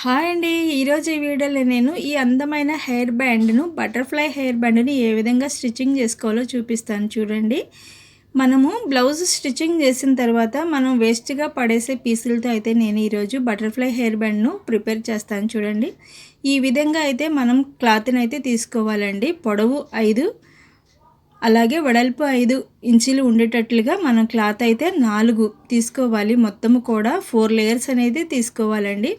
Hi అండి. ఈరోజు ఈ వీడియోలో నేను ఈ అందమైన హెయిర్ బ్యాండ్ను బటర్ఫ్లై హెయిర్ బ్యాండ్ని ఏ విధంగా స్టిచ్చింగ్ చేసుకోవాలో చూపిస్తాను చూడండి. మనము బ్లౌజ్ స్టిచ్చింగ్ చేసిన తర్వాత మనం వేస్ట్గా పడేసే పీసులతో అయితే నేను ఈరోజు బటర్ఫ్లై హెయిర్ బ్యాండ్ను ప్రిపేర్ చేస్తాను చూడండి. ఈ విధంగా అయితే మనం క్లాత్ని అయితే తీసుకోవాలండి. పొడవు ఐదు అలాగే వెడల్పు ఐదు ఇంచులు ఉండేటట్లుగా మనం క్లాత్ అయితే నాలుగు తీసుకోవాలి. మొత్తము కూడా ఫోర్ లేయర్స్ అనేది తీసుకోవాలండి.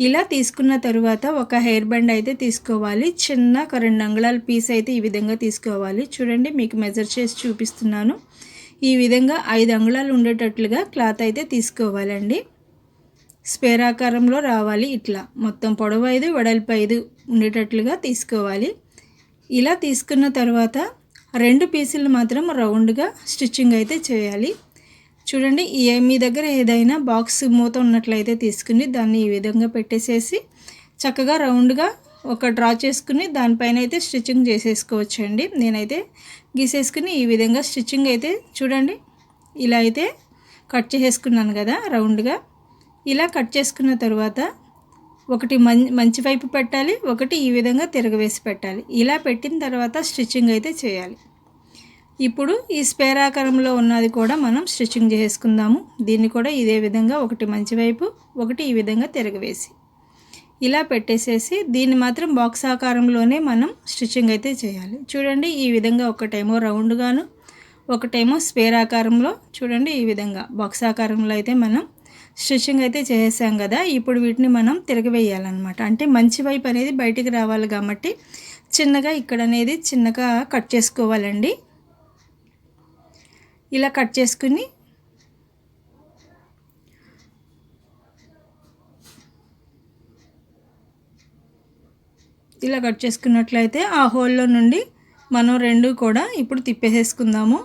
ఇలా తీసుకున్న తరువాత ఒక హెయిర్ బ్యాండ్ అయితే తీసుకోవాలి. చిన్న ఒక రెండు అంగుళాల పీస్ అయితే ఈ విధంగా తీసుకోవాలి. చూడండి మీకు మెజర్ చేసి చూపిస్తున్నాను. ఈ విధంగా ఐదు అంగుళాలు ఉండేటట్లుగా క్లాత్ అయితే తీసుకోవాలండి. స్పేర్ ఆకారంలో రావాలి ఇట్లా. మొత్తం పొడవు ఐదు వెడల్పు ఐదు ఉండేటట్లుగా తీసుకోవాలి. ఇలా తీసుకున్న తర్వాత రెండు పీసులు మాత్రం రౌండ్గా స్టిచ్చింగ్ అయితే చేయాలి. చూడండి మీ దగ్గర ఏదైనా బాక్స్ మూత ఉన్నట్లయితే తీసుకుని దాన్ని ఈ విధంగా పెట్టేసేసి చక్కగా రౌండ్గా ఒక డ్రా చేసుకుని దానిపైన అయితే స్టిచ్చింగ్ చేసేసుకోవచ్చు అండి నేనైతే గీసేసుకుని ఈ విధంగా స్టిచ్చింగ్ అయితే చూడండి ఇలా అయితే కట్ చేసుకున్నాను కదా రౌండ్గా. ఇలా కట్ చేసుకున్న తర్వాత ఒకటి మం మంచి వైపు పెట్టాలి ఒకటి ఈ విధంగా తిరగవేసి పెట్టాలి. ఇలా పెట్టిన తర్వాత స్టిచ్చింగ్ అయితే చేయాలి. ఇప్పుడు ఈ స్పేర్ ఆకారంలో ఉన్నది కూడా మనం స్టిచ్చింగ్ చేసుకుందాము. దీన్ని కూడా ఇదే విధంగా ఒకటి మంచి వైపు ఒకటి ఈ విధంగా తిరగవేసి ఇలా పెట్టేసేసి దీన్ని మాత్రం బాక్స్ ఆకారంలోనే మనం స్టిచ్చింగ్ అయితే చేయాలి. చూడండి ఈ విధంగా ఒకటేమో రౌండ్గాను ఒకటేమో స్పేర్ ఆకారంలో. చూడండి ఈ విధంగా బాక్స్ ఆకారంలో అయితే మనం స్టిచ్చింగ్ అయితే చేసాం కదా. ఇప్పుడు వీటిని మనం తిరగవేయాలన్నమాట అంటే మంచి వైపు అనేది బయటికి రావాలి కాబట్టి చిన్నగా ఇక్కడ అనేది చిన్నగా కట్ చేసుకోవాలండి. ఇలా కట్ చేసుకుని ఇలా కట్ చేసుకున్నట్లయితే ఆ హోల్లో నుండి మనం రెండు కూడా ఇప్పుడు తిప్పేసేసుకుందాము.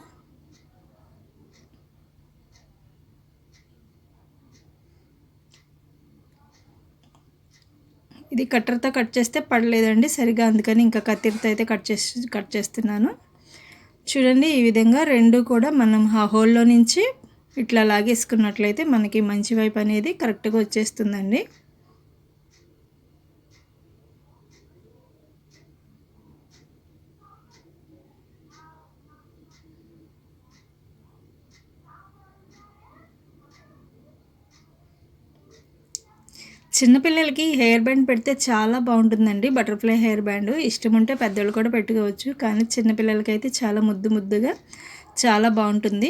ఇది కట్టర్తో కట్ చేస్తే పడలేదండి సరిగా అందుకని ఇంకా కత్తిరితో అయితే కట్ చేసి కట్ చేస్తున్నాను. చూడండి ఈ విధంగా రెండు కూడా మనం ఆ హోల్లో నుంచి ఇట్లా లాగేసుకున్నట్లయితే మనకి మంచి వైపు అనేది కరెక్ట్గా వచ్చేస్తుందండి. చిన్నపిల్లలకి హెయిర్ బ్యాండ్ పెడితే చాలా బాగుంటుందండి. బటర్ఫ్లై హెయిర్ బ్యాండ్ ఇష్టం ఉంటే పెద్దోళ్ళు కూడా పెట్టుకోవచ్చు. కానీ చిన్నపిల్లలకి అయితే చాలా ముద్దు ముద్దుగా చాలా బాగుంటుంది.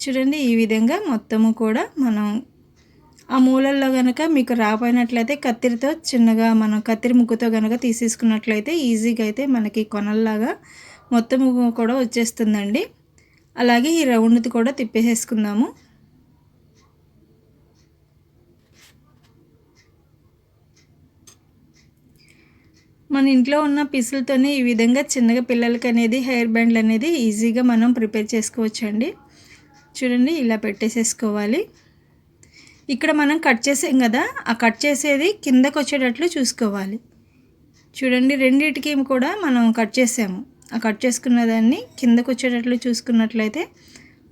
చూడండి ఈ విధంగా మొత్తము కూడా మనం ఆ మూలల్లో కనుక మీకు రాపోయినట్లయితే కత్తిరితో చిన్నగా మనం కత్తిరి ముక్కుతో కనుక తీసేసుకున్నట్లయితే ఈజీగా అయితే మనకి కొనల్లాగా మొత్తము కూడా వచ్చేస్తుందండి. అలాగే ఈ రౌండ్ది కూడా తిప్పేసేసుకుందాము. మన ఇంట్లో ఉన్న పిసులతోనే ఈ విధంగా చిన్నగా పిల్లలకి అనేది హెయిర్ బ్యాండ్లు అనేది ఈజీగా మనం ప్రిపేర్ చేసుకోవచ్చండి. చూడండి ఇలా పెట్టేసేసుకోవాలి. ఇక్కడ మనం కట్ చేసాం కదా ఆ కట్ చేసేది కిందకు వచ్చేటట్లు చూసుకోవాలి. చూడండి రెండింటికి కూడా మనం కట్ చేసాము. ఆ కట్ చేసుకున్న దాన్ని కిందకు వచ్చేటట్లు చూసుకున్నట్లయితే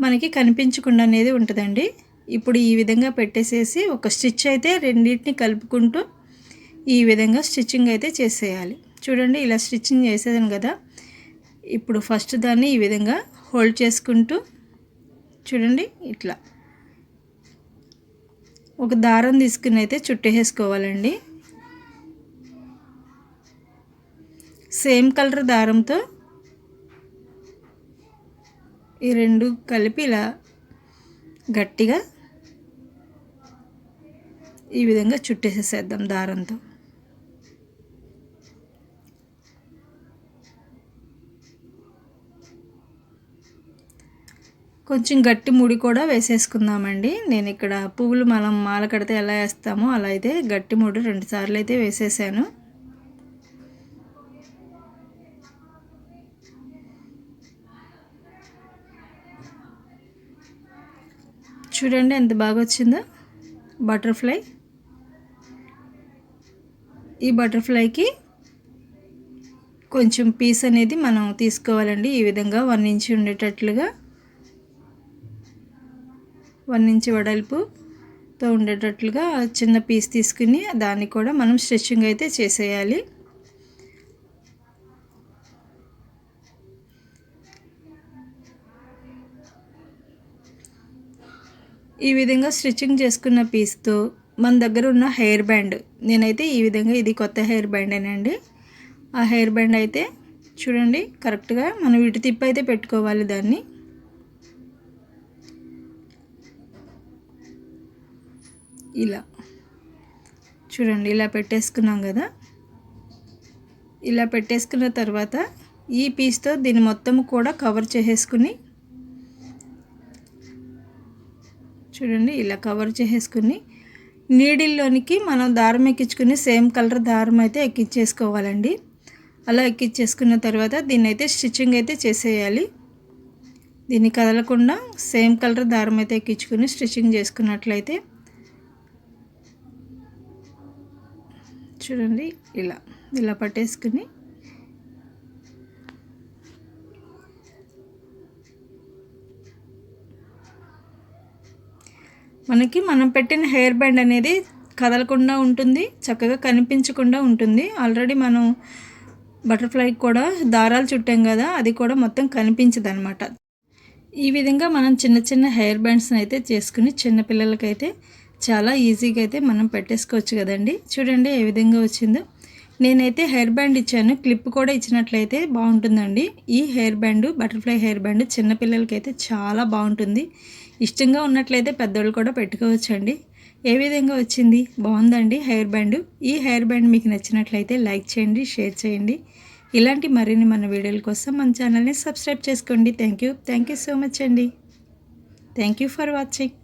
మనకి కనిపించకుండా అనేది ఉంటుందండి. ఇప్పుడు ఈ విధంగా పెట్టేసేసి ఒక స్టిచ్ అయితే రెండింటిని కలుపుకుంటూ ఈ విధంగా స్టిచ్చింగ్ అయితే చేసేయాలి. చూడండి ఇలా స్టిచ్చింగ్ చేసేదాను కదా. ఇప్పుడు ఫస్ట్ దాన్ని ఈ విధంగా హోల్డ్ చేసుకుంటూ చూడండి ఇట్లా. ఒక దారం తీసుకుని అయితే చుట్టేసుకోవాలండి సేమ్ కలర్ దారంతో ఈ రెండు కలిపి ఇలా గట్టిగా ఈ విధంగా చుట్టేసేసేద్దాం దారంతో. కొంచెం గట్టి ముడి కూడా వేసేసుకుందామండి. నేను ఇక్కడ పువ్వులు మనం మాల కడితే ఎలా వేస్తామో అలా అయితే గట్టి ముడి రెండు సార్లు అయితే వేసేసాను. చూడండి ఎంత బాగా వచ్చిందో బటర్ఫ్లై. ఈ బటర్ఫ్లైకి కొంచెం పీస్ అనేది మనం తీసుకోవాలండి. ఈ విధంగా వన్ ఇంచ్ ఉండేటట్లుగా వన్ ఇంచ్ వెడల్పుతో ఉండేటట్లుగా చిన్న పీస్ తీసుకుని దాన్ని కూడా మనం స్టిచ్చింగ్ అయితే చేసేయాలి. ఈ విధంగా స్టిచ్చింగ్ చేసుకున్న పీస్తో మన దగ్గర ఉన్న హెయిర్ బ్యాండ్ నేనైతే ఈ విధంగా ఇది కొత్త హెయిర్ బ్యాండేనండి ఆ హెయిర్ బ్యాండ్ అయితే చూడండి కరెక్ట్గా మనం ఇటు తిప్పి అయితే పెట్టుకోవాలి దాన్ని. ఇలా. చూడండి ఇలా పెట్టేసుకున్నాం కదా. ఇలా పెట్టేసుకున్న తర్వాత ఈ పీస్తో దీన్ని మొత్తం కూడా కవర్ చేసేసుకుని చూడండి ఇలా కవర్ చేసేసుకుని నీడిల్లోనికి మనం దారం ఎక్కించుకుని సేమ్ కలర్ దారం అయితే ఎక్కించేసుకోవాలండి. అలా ఎక్కించేసుకున్న తర్వాత దీన్ని అయితే స్టిచ్చింగ్ అయితే చేసేయాలి. దీన్ని కదలకుండా సేమ్ కలర్ దారం అయితే ఎక్కించుకుని స్టిచ్చింగ్ చేసుకున్నట్లయితే చూడండి ఇలా ఇలా పట్టేసుకుని. మనకి మనం పెట్టిన హెయిర్ బ్యాండ్ అనేది కదలకుండా ఉంటుంది చక్కగా కనిపించకుండా ఉంటుంది. ఆల్రెడీ మనం బటర్ఫ్లైకి కూడా దారాలు చుట్టాం కదా అది కూడా మొత్తం కనిపించదు అనమాట ఈ విధంగా మనం చిన్న చిన్న హెయిర్ బ్యాండ్స్ని అయితే చేసుకుని చిన్నపిల్లలకైతే చాలా ఈజీగా అయితే మనం పెట్టేసుకోవచ్చు కదండి. చూడండి ఏ విధంగా వచ్చిందో. నేనైతే హెయిర్ బ్యాండ్ ఇచ్చాను. క్లిప్ కూడా ఇచ్చినట్లయితే బాగుంటుందండి. ఈ hair band butterfly hair band చిన్నపిల్లలకి అయితే చాలా బాగుంటుంది. ఇష్టంగా ఉన్నట్లయితే పెద్దోళ్ళు కూడా పెట్టుకోవచ్చండి. ఏ విధంగా వచ్చింది? బాగుందండి హెయిర్ బ్యాండ్ ఈ హెయిర్ బ్యాండ్ మీకు నచ్చినట్లయితే లైక్ చేయండి షేర్ చేయండి. ఇలాంటి మరిన్ని మన వీడియోల కోసం మన ఛానల్ని సబ్స్క్రైబ్ చేసుకోండి. Thank you thank you so much అండి. Thank you for watching